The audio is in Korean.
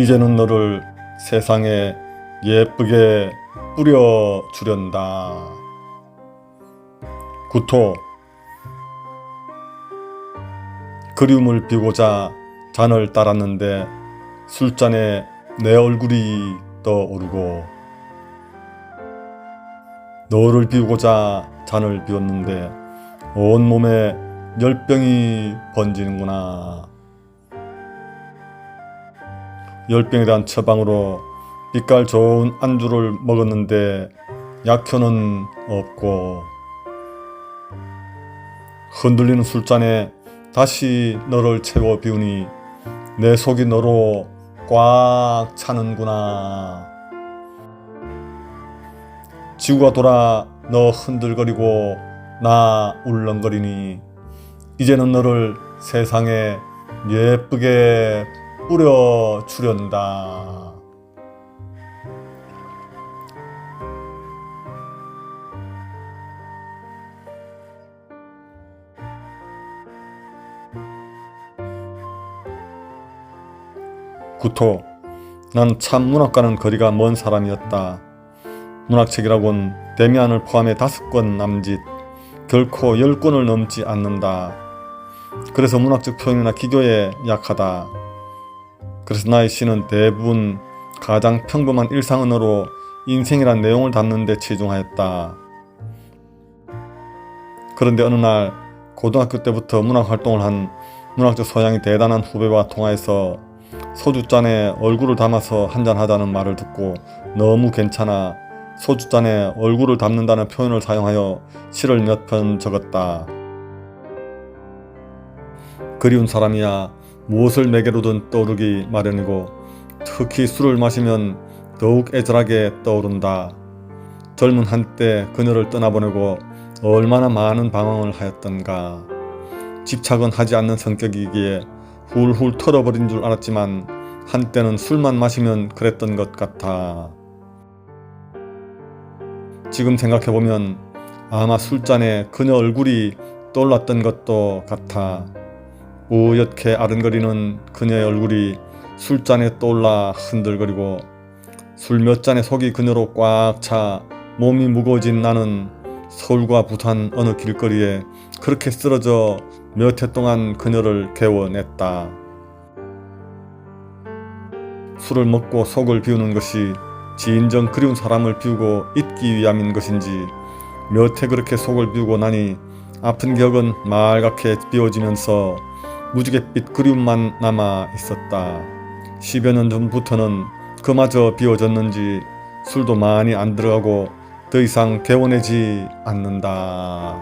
이제는 너를 세상에 예쁘게 뿌려 주련다. 구토 그리움을 비우고자 잔을 따랐는데 술잔에 내 얼굴이 떠오르고 너를 비우고자 잔을 비웠는데 온몸에 열병이 번지는구나. 열병에 대한 처방으로 빛깔 좋은 안주를 먹었는데 약효는 없고 흔들리는 술잔에 다시 너를 채워 비우니 내 속이 너로 꽉 차는구나. 지구가 돌아 너 흔들거리고 나 울렁거리니 이제는 너를 세상에 예쁘게 뿌려 주련다. 구토 난 참 문학과는 거리가 먼 사람이었다. 문학책이라곤 데미안을 포함해 다섯 권 남짓 결코 열 권을 넘지 않는다. 그래서 문학적 표현이나 기교에 약하다. 그래서 나의 시는 대부분 가장 평범한 일상 언어로 인생이란 내용을 담는 데 치중하였다. 그런데 어느 날 고등학교 때부터 문학 활동을 한 문학적 소양이 대단한 후배와 통화해서 소주잔에 얼굴을 담아서 한잔하자는 말을 듣고 너무 괜찮아 소주잔에 얼굴을 담는다는 표현을 사용하여 시를 몇 편 적었다. 그리운 사람이야 무엇을 매개로든 떠오르기 마련이고 특히 술을 마시면 더욱 애절하게 떠오른다. 젊은 한때 그녀를 떠나보내고 얼마나 많은 방황을 하였던가. 집착은 하지 않는 성격이기에 훌훌 털어버린 줄 알았지만 한때는 술만 마시면 그랬던 것 같아. 지금 생각해보면 아마 술잔에 그녀 얼굴이 떠올랐던 것도 같아. 우옇게 아른거리는 그녀의 얼굴이 술잔에 떠올라 흔들거리고 술 몇 잔에 속이 그녀로 꽉 차 몸이 무거워진 나는 서울과 부산 어느 길거리에 그렇게 쓰러져 몇 해 동안 그녀를 개워냈다. 술을 먹고 속을 비우는 것이 진정 그리운 사람을 비우고 잊기 위함인 것인지 몇 해 그렇게 속을 비우고 나니 아픈 기억은 말갛게 비워지면서 무지갯빛 그리움만 남아 있었다. 10여 년 전부터는 그마저 비워졌는지 술도 많이 안 들어가고 더 이상 개원하지 않는다.